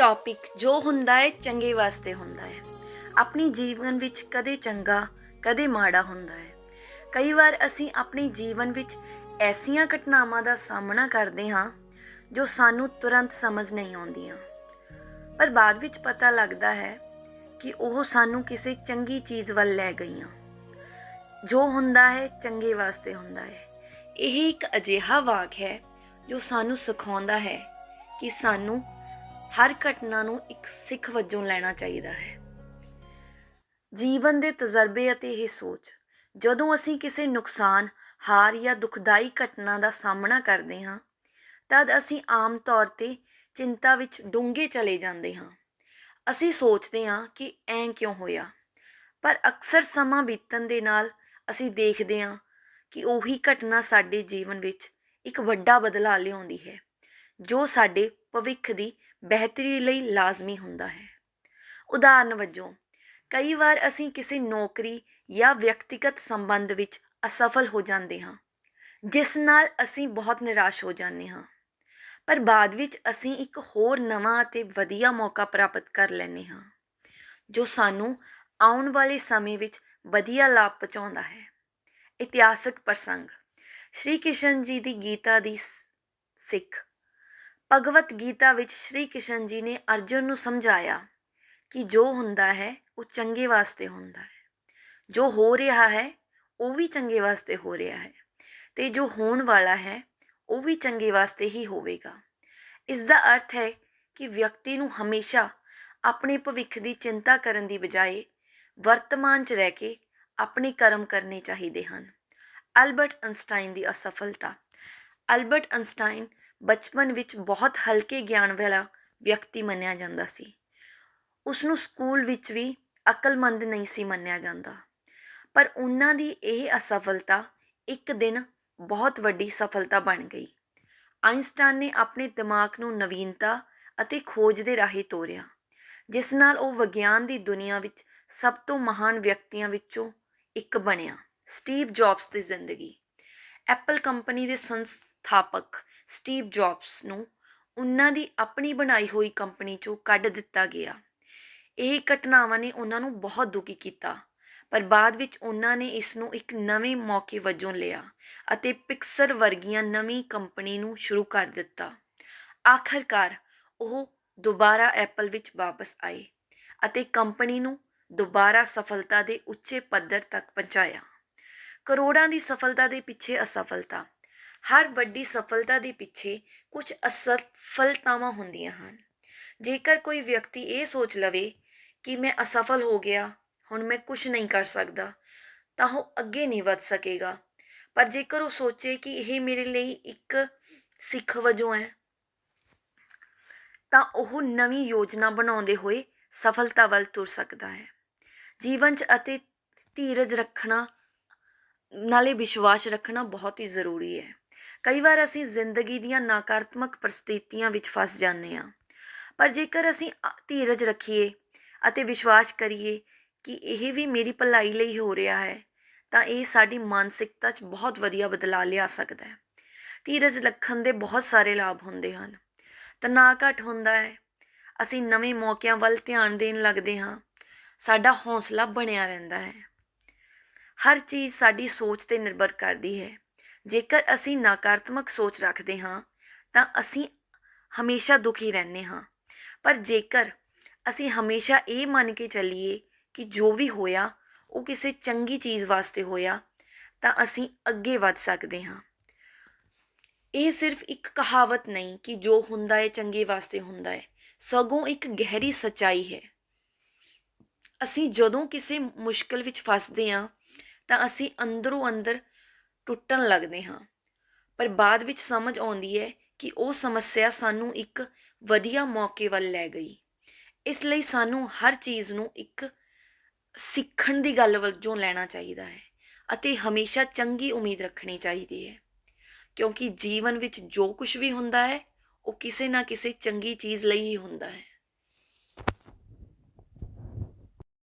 Topic ਜੋ ਹੁੰਦਾ ਹੈ, ਚੰਗੇ ਵਾਸਤੇ ਹੁੰਦਾ ਹੈ। ਆਪਣੀ ਜੀਵਨ ਵਿੱਚ ਕਦੇ ਚੰਗਾ, ਕਦੇ ਮਾੜਾ ਹੁੰਦਾ ਹੈ। ਕਈ ਵਾਰ ਅਸੀਂ ਆਪਣੇ ਜੀਵਨ ਵਿੱਚ ਐਸੀਆਂ ਘਟਨਾਵਾਂ ਦਾ ਸਾਹਮਣਾ ਕਰਦੇ ਹਾਂ, ਜੋ ਸਾਨੂੰ ਤੁਰੰਤ ਸਮਝ ਨਹੀਂ ਆਉਂਦੀਆਂ। ਪਰ ਬਾਅਦ ਵਿੱਚ ਪਤਾ ਲੱਗਦਾ ਹੈ ਕਿ ਉਹ ਸਾਨੂੰ ਕਿਸੇ ਚੰਗੀ ਚੀਜ਼ ਵੱਲ ਲੈ ਗਈਆਂ। ਜੋ ਹੁੰਦਾ ਹੈ, ਚੰਗੇ ਵਾਸਤੇ ਹੁੰਦਾ ਹੈ। ਇਹ ਇੱਕ ਅਜਿਹਾ ਵਾਕ ਹੈ, ਜੋ ਸਾਨੂੰ ਸਿਖਾਉਂਦਾ ਹੈ ਕਿ ਸਾਨੂੰ ਹਰ ਘਟਨਾ ਨੂੰ ਇੱਕ ਸਿੱਖ ਵਜੋਂ ਲੈਣਾ ਚਾਹੀਦਾ ਹੈ। ਜੀਵਨ ਦੇ ਤਜਰਬੇ ਅਤੇ ਇਹ ਸੋਚ, ਜਦੋਂ ਅਸੀਂ ਕਿਸੇ ਨੁਕਸਾਨ, ਹਾਰ ਜਾਂ ਦੁਖਦਾਈ ਘਟਨਾ ਦਾ ਸਾਹਮਣਾ ਕਰਦੇ ਹਾਂ, ਤਦ ਅਸੀਂ ਆਮ ਤੌਰ ਤੇ ਚਿੰਤਾ ਵਿੱਚ ਡੂੰਘੇ ਚਲੇ ਜਾਂਦੇ ਹਾਂ। ਅਸੀਂ ਸੋਚਦੇ ਹਾਂ ਕਿ ਐਂ ਕਿਉਂ ਹੋਇਆ? ਪਰ ਅਕਸਰ ਸਮਾਂ ਬੀਤਣ ਦੇ ਨਾਲ ਅਸੀਂ ਦੇਖਦੇ ਹਾਂ ਕਿ ਉਹੀ ਘਟਨਾ ਸਾਡੇ ਜੀਵਨ ਵਿੱਚ ਇੱਕ ਵੱਡਾ ਬਦਲਾਅ ਲਿਆਉਂਦੀ ਹੈ, ਜੋ ਸਾਡੇ ਭਵਿੱਖ ਦੀ ਬਿਹਤਰੀ ਲਈ ਲਾਜ਼ਮੀ ਹੁੰਦਾ ਹੈ। ਉਦਾਹਰਨ ਵਜੋਂ, ਕਈ ਵਾਰ ਅਸੀਂ ਕਿਸੇ ਨੌਕਰੀ ਜਾਂ ਵਿਅਕਤੀਗਤ ਸੰਬੰਧ ਵਿੱਚ ਅਸਫਲ ਹੋ ਜਾਂਦੇ ਹਾਂ, ਜਿਸ ਨਾਲ ਅਸੀਂ ਬਹੁਤ ਨਿਰਾਸ਼ ਹੋ ਜਾਂਦੇ ਹਾਂ। ਪਰ ਬਾਅਦ ਵਿੱਚ ਅਸੀਂ ਇੱਕ ਹੋਰ ਨਵਾਂ ਅਤੇ ਵਧੀਆ ਮੌਕਾ ਪ੍ਰਾਪਤ ਕਰ ਲੈਂਦੇ ਹਾਂ, ਜੋ ਸਾਨੂੰ ਆਉਣ ਵਾਲੇ ਸਮੇਂ ਵਿੱਚ ਵਧੀਆ ਲਾਭ ਪਹੁੰਚਾਉਂਦਾ ਹੈ। ਇਤਿਹਾਸਕ ਪ੍ਰਸੰਗ, ਸ਼੍ਰੀ ਕ੍ਰਿਸ਼ਨ ਜੀ ਦੀ ਗੀਤਾ ਦੀ ਸਿੱਖ ਭਗਵਤ ਗੀਤਾ ਵਿੱਚ ਸ਼੍ਰੀ ਕ੍ਰਿਸ਼ਨ ਜੀ ਨੇ ਅਰਜੁਨ ਨੂੰ ਸਮਝਾਇਆ ਕਿ ਜੋ ਹੁੰਦਾ ਹੈ, ਉਹ ਚੰਗੇ ਵਾਸਤੇ ਹੁੰਦਾ ਹੈ। ਜੋ ਹੋ ਰਿਹਾ ਹੈ, ਉਹ ਵੀ ਚੰਗੇ ਵਾਸਤੇ ਹੋ ਰਿਹਾ ਹੈ ਤੇ ਜੋ ਹੋਣ ਵਾਲਾ ਹੈ, ਉਹ ਵੀ ਚੰਗੇ ਵਾਸਤੇ ਹੀ ਹੋਵੇਗਾ। ਇਸ ਦਾ ਅਰਥ ਹੈ ਕਿ ਵਿਅਕਤੀ ਨੂੰ ਹਮੇਸ਼ਾ ਆਪਣੇ ਭਵਿੱਖ ਦੀ ਚਿੰਤਾ ਕਰਨ ਦੀ ਬਜਾਏ ਵਰਤਮਾਨ 'ਚ ਰਹਿ ਕੇ ਆਪਣੇ ਕਰਮ ਕਰਨੇ ਚਾਹੀਦੇ ਹਨ। ਐਲਬਰਟ ਅਨਸਟਾਈਨ ਦੀ ਅਸਫਲਤਾ। ਐਲਬਰਟ ਅਨਸਟਾਈਨ ਬਚਪਨ ਵਿੱਚ ਬਹੁਤ ਹਲਕੇ ਗਿਆਨ ਵਾਲਾ ਵਿਅਕਤੀ ਮੰਨਿਆ ਜਾਂਦਾ ਸੀ। ਉਸ ਨੂੰ ਸਕੂਲ ਵਿੱਚ ਵੀ ਅਕਲਮੰਦ ਨਹੀਂ ਸੀ ਮੰਨਿਆ ਜਾਂਦਾ। ਪਰ ਉਹਨਾਂ ਦੀ ਇਹ ਅਸਫਲਤਾ ਇੱਕ ਦਿਨ ਬਹੁਤ ਵੱਡੀ ਸਫਲਤਾ ਬਣ ਗਈ। ਆਇਨਸਟਾਈਨ ਨੇ ਆਪਣੇ ਦਿਮਾਗ ਨੂੰ ਨਵੀਨਤਾ ਅਤੇ ਖੋਜ ਦੇ ਰਾਹੀਂ ਤੋਰਿਆ, ਜਿਸ ਨਾਲ ਉਹ ਵਿਗਿਆਨ ਦੀ ਦੁਨੀਆ ਵਿੱਚ ਸਭ ਤੋਂ ਮਹਾਨ ਵਿਅਕਤੀਆਂ ਵਿੱਚੋਂ ਇੱਕ ਬਣਿਆ, ਸਟੀਵ ਜੌਬਸ ਦੀ ਜ਼ਿੰਦਗੀ। ਐਪਲ ਕੰਪਨੀ ਦੇ ਸੰਸਥਾਪਕ ਸਟੀਵ ਜੌਬਸ ਨੂੰ ਉਹਨਾਂ ਦੀ ਆਪਣੀ ਬਣਾਈ ਹੋਈ ਕੰਪਨੀ ਚੋਂ ਕੱਢ ਦਿੱਤਾ ਗਿਆ। ਇਹ ਘਟਨਾਵਾਂ ਨੇ ਉਹਨਾਂ ਨੂੰ ਬਹੁਤ ਦੁਖੀ ਕੀਤਾ, ਪਰ ਬਾਅਦ ਵਿੱਚ ਉਹਨਾਂ ਨੇ ਇਸ ਨੂੰ ਇੱਕ ਨਵੇਂ ਮੌਕੇ ਵਜੋਂ ਲਿਆ ਅਤੇ ਪਿਕਸਰ ਵਰਗੀਆਂ ਨਵੀਂ ਕੰਪਨੀ ਨੂੰ ਸ਼ੁਰੂ ਕਰ ਦਿੱਤਾ। ਆਖਰਕਾਰ ਉਹ ਦੁਬਾਰਾ ਐਪਲ ਵਿੱਚ ਵਾਪਸ ਆਏ ਅਤੇ ਕੰਪਨੀ ਨੂੰ ਦੁਬਾਰਾ ਸਫਲਤਾ ਦੇ ਉੱਚੇ ਪੱਧਰ ਤੱਕ ਪਹੁੰਚਾਇਆ। ਕਰੋੜਾਂ ਦੀ ਸਫਲਤਾ ਦੇ ਪਿੱਛੇ ਅਸਫਲਤਾ। ਹਰ ਵੱਡੀ ਸਫਲਤਾ ਦੇ ਪਿੱਛੇ ਕੁਝ ਅਸਫਲਤਾਵਾਂ ਹੁੰਦੀਆਂ ਹਨ। ਜੇਕਰ ਕੋਈ ਵਿਅਕਤੀ ਇਹ ਸੋਚ ਲਵੇ ਕਿ ਮੈਂ ਅਸਫਲ ਹੋ ਗਿਆ, ਹੁਣ ਮੈਂ ਕੁਝ ਨਹੀਂ ਕਰ ਸਕਦਾ, ਤਾਂ ਉਹ ਅੱਗੇ ਨਹੀਂ ਵੱਧ ਸਕੇਗਾ। ਪਰ ਜੇਕਰ ਉਹ ਸੋਚੇ ਕਿ ਇਹ ਮੇਰੇ ਲਈ ਇੱਕ ਸਿੱਖ ਵਜੋਂ ਹੈ, ਤਾਂ ਉਹ ਨਵੀਂ ਯੋਜਨਾ ਬਣਾਉਂਦੇ ਹੋਏ ਸਫਲਤਾ ਵੱਲ ਤੁਰ ਸਕਦਾ ਹੈ। ਜੀਵਨ 'ਚ ਅਤੇ ਧੀਰਜ ਰੱਖਣਾ ਨਾਲੇ ਵਿਸ਼ਵਾਸ ਰੱਖਣਾ ਬਹੁਤ ਹੀ ਜ਼ਰੂਰੀ ਹੈ। ਕਈ ਵਾਰ ਅਸੀਂ ਜ਼ਿੰਦਗੀ ਦੀਆਂ ਨਕਾਰਾਤਮਕ ਪਰਿਸਥਿਤੀਆਂ ਵਿੱਚ ਫਸ ਜਾਂਦੇ ਹਾਂ। ਪਰ ਜੇਕਰ ਅਸੀਂ ਧੀਰਜ ਰੱਖੀਏ ਅਤੇ ਵਿਸ਼ਵਾਸ ਕਰੀਏ ਕਿ ਇਹ ਵੀ ਮੇਰੀ ਭਲਾਈ ਲਈ ਹੋ ਰਿਹਾ ਹੈ, ਤਾਂ ਇਹ ਸਾਡੀ ਮਾਨਸਿਕਤਾ 'ਚ ਬਹੁਤ ਵਧੀਆ ਬਦਲਾਅ ਲਿਆ ਸਕਦਾ ਹੈ। ਧੀਰਜ ਰੱਖਣ ਦੇ ਬਹੁਤ ਸਾਰੇ ਲਾਭ ਹੁੰਦੇ ਹਨ। ਤਣਾਅ ਘੱਟ ਹੁੰਦਾ ਹੈ। ਅਸੀਂ ਨਵੇਂ ਮੌਕਿਆਂ ਵੱਲ ਧਿਆਨ ਦੇਣ ਲੱਗਦੇ ਹਾਂ। ਸਾਡਾ ਹੌਸਲਾ ਬਣਿਆ ਰਹਿੰਦਾ ਹੈ। ਹਰ ਚੀਜ਼ ਸਾਡੀ ਸੋਚ ਤੇ ਨਿਰਭਰ ਕਰਦੀ ਹੈ। ਜੇਕਰ ਅਸੀਂ ਨਕਾਰਾਤਮਕ ਸੋਚ ਰੱਖਦੇ ਹਾਂ, ਤਾਂ ਅਸੀਂ ਹਮੇਸ਼ਾ ਦੁਖੀ ਰਹਿੰਦੇ ਹਾਂ। ਪਰ ਜੇਕਰ ਅਸੀਂ ਹਮੇਸ਼ਾ ਇਹ ਮੰਨ ਕੇ ਚੱਲੀਏ ਕਿ ਜੋ ਵੀ ਹੋਇਆ, ਉਹ ਕਿਸੇ ਚੰਗੀ ਚੀਜ਼ ਵਾਸਤੇ ਹੋਇਆ, ਤਾਂ ਅਸੀਂ ਅੱਗੇ ਵੱਧ ਸਕਦੇ ਹਾਂ। ਇਹ ਸਿਰਫ ਇੱਕ ਕਹਾਵਤ ਨਹੀਂ ਕਿ ਜੋ ਹੁੰਦਾ ਹੈ ਚੰਗੇ ਵਾਸਤੇ ਹੁੰਦਾ ਹੈ। ਸਗੋਂ ਇੱਕ ਗਹਿਰੀ ਸੱਚਾਈ ਹੈ। ਅਸੀਂ ਜਦੋਂ ਕਿਸੇ ਮੁਸ਼ਕਲ ਵਿੱਚ ਫਸਦੇ ਹਾਂ ਤਾਂ ਅਸੀਂ ਅੰਦਰੋਂ ਅੰਦਰ ਟੁੱਟਣ ਲੱਗਦੇ ਹਾਂ। ਪਰ ਬਾਅਦ ਵਿੱਚ ਸਮਝ ਆਉਂਦੀ ਹੈ ਕਿ ਉਹ ਸਮੱਸਿਆ ਸਾਨੂੰ ਇੱਕ ਵਧੀਆ ਮੌਕੇ ਵੱਲ ਲੈ ਗਈ। ਇਸ ਲਈ ਸਾਨੂੰ ਹਰ ਚੀਜ਼ ਨੂੰ ਇੱਕ ਸਿੱਖਣ ਦੀ ਗੱਲ ਵਜੋਂ ਲੈਣਾ ਚਾਹੀਦਾ ਹੈ ਅਤੇ ਹਮੇਸ਼ਾ ਚੰਗੀ ਉਮੀਦ ਰੱਖਣੀ ਚਾਹੀਦੀ ਹੈ। ਕਿਉਂਕਿ ਜੀਵਨ ਵਿੱਚ ਜੋ ਕੁਝ ਵੀ ਹੁੰਦਾ ਹੈ, ਉਹ ਕਿਸੇ ਨਾ ਕਿਸੇ ਚੰਗੀ ਚੀਜ਼ ਲਈ ਹੀ ਹੁੰਦਾ ਹੈ।